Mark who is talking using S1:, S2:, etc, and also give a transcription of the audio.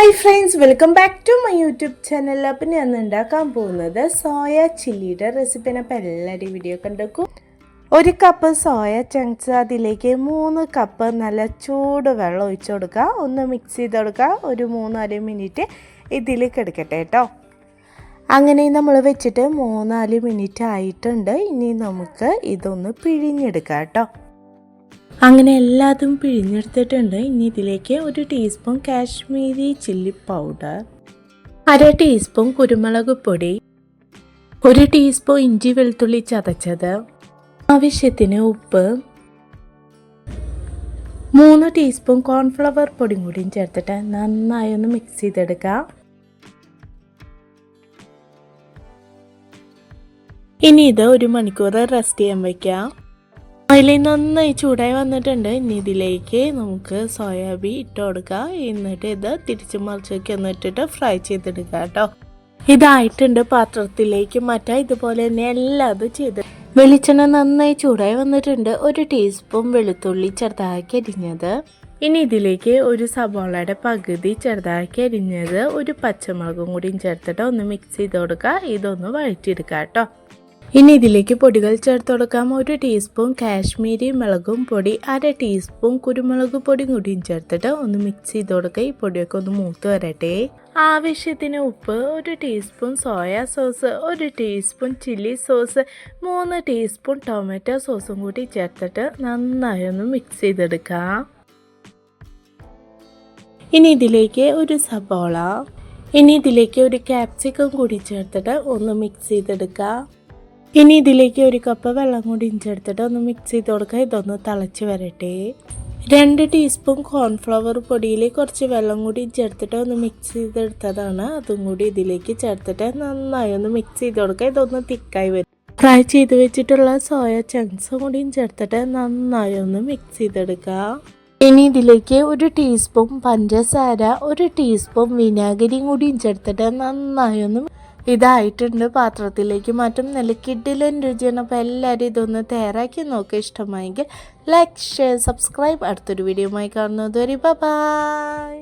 S1: Hi friends welcome back to my YouTube channel appam ഞാൻ ഉണ്ടാക്കാൻ പോകുന്നത് സോയ ചില്ലിയുടെ റെസിപ്പിനെ അപ്പം എല്ലാവരും വീഡിയോ കണ്ടെക്കും ഒരു കപ്പ് സോയ ചങ്ക്സ് അതിലേക്ക് മൂന്ന് കപ്പ് നല്ല ചൂട് വെള്ളം ഒഴിച്ചു കൊടുക്കുക. ഒന്ന് മിക്സ് ചെയ്ത് കൊടുക്കുക. ഒരു മൂന്നാൽ മിനിറ്റ് ഇതിൽ കിടക്കട്ടെ കേട്ടോ. അങ്ങനെ നമ്മൾ വെച്ചിട്ട് മൂന്നാൽ മിനിറ്റ് ആയിട്ടുണ്ട്. ഇനി നമുക്ക് ഇതൊന്ന് പിഴിഞ്ഞെടുക്കാം കേട്ടോ. അങ്ങനെ എല്ലാതും പിഴിഞ്ഞെടുത്തിട്ടുണ്ട്. ഇനി ഇതിലേക്ക് ഒരു ടീസ്പൂൺ കാശ്മീരി ചില്ലി പൗഡർ അര ടീസ്പൂൺ കുരുമുളക് പൊടി ഒരു ടീസ്പൂൺ ഇഞ്ചി വെളുത്തുള്ളി ചതച്ചത് ആവശ്യത്തിന് ഉപ്പ് മൂന്ന് ടീസ്പൂൺ കോൺഫ്ലവർ പൊടിയും കൂടിയും ചേർത്തിട്ട് നന്നായി ഒന്ന് മിക്സ് ചെയ്തെടുക്കാം. ഇനി ഇത് ഒരു മണിക്കൂർ റെസ്റ്റ് ചെയ്യാൻ വയ്ക്കാം ഓയിൽ നന്നായി ചൂടായി വന്നിട്ടുണ്ട്. ഇനി ഇതിലേക്ക് നമുക്ക് സോയാബീൻ ഇട്ട് കൊടുക്കുക എന്നിട്ട് ഇത് തിരിച്ച് മറിച്ചൊക്കെ ഒന്ന് ഇട്ടിട്ട് ഫ്രൈ ചെയ്തെടുക്കുക കേട്ടോ. ഇതായിട്ടുണ്ട് പാത്രത്തിലേക്ക്. മാറ്റാം ഇതുപോലെ തന്നെ എല്ലാം അത് ചെയ്ത് വെളിച്ചെണ്ണ നന്നായി ചൂടായി വന്നിട്ടുണ്ട്. ഒരു ടീസ്പൂൺ വെളുത്തുള്ളി ചെറുതാക്കി അരിഞ്ഞത്. ഇനി ഇതിലേക്ക് ഒരു സവാളയുടെ പകുതി ചെറുതാക്കി അരിഞ്ഞത്. ഒരു പച്ചമുളകും കൂടിയും ചേർത്തിട്ട് ഒന്ന് മിക്സ് ചെയ്ത് കൊടുക്കുക ഇതൊന്ന് വഴറ്റിയെടുക്കുക കേട്ടോ. ഇനി ഇതിലേക്ക് പൊടികൾ ചേർത്ത് കൊടുക്കാം. ഒരു ടീസ്പൂൺ കാശ്മീരി മുളകും പൊടി അര ടീസ്പൂൺ കുരുമുളക് പൊടിയും കൂടിയും ചേർത്തിട്ട് ഒന്ന് മിക്സ് ചെയ്ത് കൊടുക്കുക. ഈ പൊടിയൊക്കെ ഒന്ന് മൂത്ത് വരട്ടെ. ആവശ്യത്തിന് ഉപ്പ് ഒരു ടീസ്പൂൺ സോയാ സോസ് ഒരു ടീസ്പൂൺ ചില്ലി സോസ് മൂന്ന് ടീസ്പൂൺ ടൊമാറ്റോ സോസും കൂടി ചേർത്തിട്ട് നന്നായി ഒന്ന് മിക്സ് ചെയ്തെടുക്കാം ഇനി ഇതിലേക്ക് ഒരു സബോള ഇനി ഇതിലേക്ക് ഒരു ക്യാപ്സിക്കം കൂടി ചേർത്തിട്ട് ഒന്ന് മിക്സ് ചെയ്തെടുക്കുക. ഇനി ഇതിലേക്ക് ഒരു കപ്പ് വെള്ളം കൂടി ഇഞ്ചെടുത്തിട്ട് ഒന്ന് മിക്സ് ചെയ്ത് കൊടുക്കുക ഇതൊന്ന് തിളച്ച് വരട്ടെ. രണ്ട് ടീസ്പൂൺ കോൺഫ്ലവർ പൊടിയിൽ കുറച്ച് വെള്ളം കൂടി ചേർത്തിട്ട് ഒന്ന് മിക്സ് ചെയ്തെടുത്തതാണ്. അതും കൂടി ഇതിലേക്ക് ചേർത്തിട്ട് നന്നായി ഒന്ന് മിക്സ് ചെയ്ത് കൊടുക്കുക ഇതൊന്ന് തിക്കായി വരും. ഫ്രൈ ചെയ്ത് വെച്ചിട്ടുള്ള സോയ ചങ്ക്സും കൂടി ചേർത്തിട്ട് നന്നായി ഒന്ന് മിക്സ് ചെയ്തെടുക്കുക ഇനി ഇതിലേക്ക് ഒരു ടീസ്പൂൺ പഞ്ചസാര ഒരു ടീസ്പൂൺ വിനാഗിരിയും കൂടി ചേർത്തിട്ട് നന്നായി ഒന്ന് ഇതായിട്ടുണ്ട് പാത്രത്തിലേക്ക് മാറ്റും. നല്ല കിഡിലൻ രുചിയാണ്. അപ്പോൾ എല്ലാവരും ഇതൊന്ന് തയ്യാറാക്കി നോക്കുക ഇഷ്ടമായെങ്കിൽ ലൈക്ക് ഷെയർ സബ്സ്ക്രൈബ് അടുത്തൊരു വീഡിയോയുമായി കാണുന്നത് ഒരു ബൈ